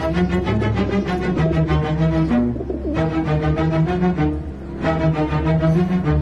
Thank you.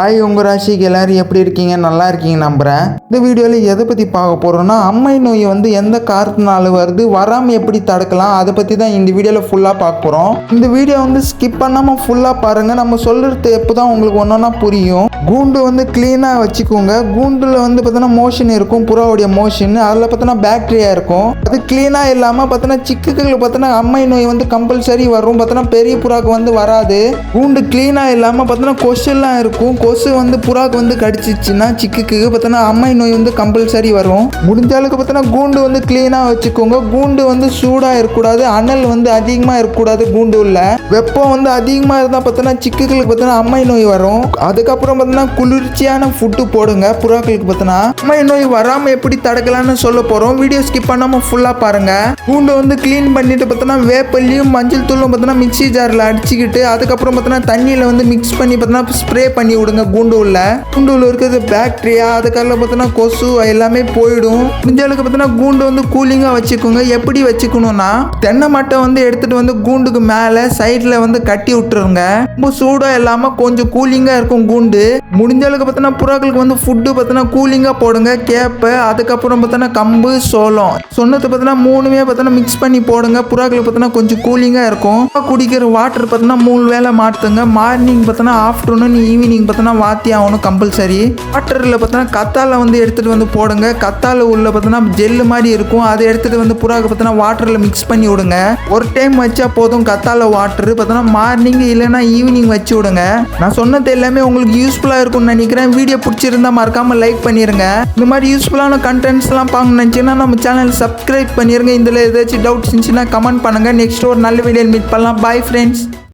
Hi உங்கள் ராசிக்கு எல்லாரும் எப்படி இருக்கீங்க? நல்லா இருக்கீங்க நம்புகிறேன் இந்த வீடியோவில் எதை பற்றி பார்க்க போகிறோன்னா அம்மை நோய் வந்து எந்த காரணத்தினால வருது வராமல் எப்படி தடுக்கலாம் அதை பற்றி தான் இந்த வீடியோவில் ஃபுல்லாக பார்க்க போகிறோம் இந்த வீடியோ வந்து ஸ்கிப் பண்ணாமல் ஃபுல்லாக பாருங்கள் நம்ம சொல்கிறது எப்போ தான் உங்களுக்கு ஒன்றா புரியும். கூண்டு வந்து க்ளீனாக வச்சுக்கோங்க. கூண்டில் வந்து பார்த்தோன்னா மோஷன் இருக்கும் புறாவுடைய மோஷன் அதில் பார்த்தோன்னா பேக்டீரியா இருக்கும். அது க்ளீனாக இல்லாமல் பார்த்தோன்னா சிக்குகள் பார்த்தோன்னா அம்மை நோய் வந்து கம்பல்சரி வரும். பார்த்தோன்னா பெரிய புறாக்கு வந்து வராது. கூண்டு க்ளீனாக இல்லாமல் பார்த்தோன்னா கொஷெல்லாம் இருக்கும். கொசு வந்து புறாக்கு வந்து கடிச்சிச்சுன்னா சிக்குக்கு பார்த்தோன்னா அம்மை நோய் வந்து கம்பல்சரி வரும். முடிஞ்ச அளவுக்கு பார்த்தோன்னா கூண்டு வந்து க்ளீனாக வச்சுக்கோங்க. கூண்டு வந்து சூடாக இருக்கக்கூடாது. அனல் வந்து அதிகமாக இருக்கக்கூடாது கூண்டு உள்ள. வெப்பம் வந்து அதிகமாக இருந்தால் பார்த்தோன்னா சிக்குகளுக்கு பார்த்தோன்னா அம்மை நோய் வரும். அதுக்கப்புறம் பார்த்தோன்னா குளிர்ச்சியான ஃபுட்டு போடுங்க. புறாக்களுக்கு பார்த்தோன்னா அம்மை நோய் வராமல் எப்படி தடுக்கலாம்னு சொல்ல போகிறோம் வீடியோ ஸ்கிப் பண்ணாமல் ஃபுல்லாக பாருங்கள் கூண்டு வந்து க்ளீன் பண்ணிட்டு பார்த்தோன்னா வேப்பல்லியும் மஞ்சள் தூளும் பார்த்தோன்னா மிக்ஸி ஜாரில் அடிச்சுக்கிட்டு அதுக்கப்புறம் பார்த்தோன்னா தண்ணியில் வந்து மிக்ஸ் பண்ணி பார்த்தோன்னா ஸ்ப்ரே பண்ணி விடுங்க. கூண்டு உள்ள கூண்டு உள்ள இருக்கிறது பாக்டீரியா அதுக்காக பார்த்தோன்னா கொசு எல்லாமே போயிடும். முடிஞ்ச அளவுக்கு பார்த்தோன்னா கூண்டு வந்து கூலிங்காக வச்சுக்கோங்க. எப்படி வச்சுக்கணும்னா தென்னை மட்டை வந்து எடுத்துட்டு வந்து கூண்டுக்கு மேலே சைடில் வந்து கட்டி விட்டுருங்க. ரொம்ப சூடாக இல்லாமல் கொஞ்சம் கூலிங்காக இருக்கும் கூண்டு. முடிஞ்ச அளவுக்கு பார்த்தோன்னா புறாக்களுக்கு வந்து ஃபுட்டு பார்த்தோன்னா கூலிங்காக போடுங்க. கேப்பை அதுக்கப்புறம் பார்த்தோன்னா கம்பு சோளம். சொன்னது பார்த்தோன்னா மூணுமே பார்த்தோன்னா மிக்ஸ் பண்ணி போடுங்க. புறாக்களுக்கு பார்த்தோன்னா கொஞ்சம் கூலிங்காக இருக்கும். குடிக்கிற வாட்டர் பார்த்தோன்னா மூணு வேளை மாற்றுங்க மார்னிங் பார்த்தோன்னா ஆஃப்டர்நூன் ஈவினிங் பார்த்தோன்னா பார்த்தோன்னா வாத்தி ஆகணும் கம்பல்சரி. வாட்டரில் பார்த்தோன்னா கத்தாழை வந்து எடுத்துகிட்டு வந்து போடுங்க. கத்தாழை உள்ள பார்த்தோன்னா ஜெல்லு மாதிரி இருக்கும். அதை எடுத்துகிட்டு வந்து புறாக்கு பார்த்தோன்னா வாட்டரில் மிக்ஸ் பண்ணி விடுங்க. ஒரு டைம் வச்சா போதும் கத்தாழை வாட்டர் பார்த்தோன்னா மார்னிங் இல்லைன்னா ஈவினிங் வச்சு விடுங்க. நான் சொன்னது எல்லாமே உங்களுக்கு யூஸ்ஃபுல்லாக இருக்கும்னு நினைக்கிறேன். வீடியோ பிடிச்சிருந்தா மறக்காமல் லைக் பண்ணிடுங்க இந்த மாதிரி யூஸ்ஃபுல்லான கண்டென்ட்ஸ்லாம் பார்க்கணும்னு நினச்சிங்கன்னா நம்ம சேனல் சப்ஸ்கிரைப் பண்ணிடுங்க இதில் ஏதாச்சும் டவுட்ஸ் இருந்துச்சுன்னா கமெண்ட் பண்ணுங்கள் நெக்ஸ்ட் ஒரு நல்ல வீடியோ மீட் பண்ணலாம். Bye friends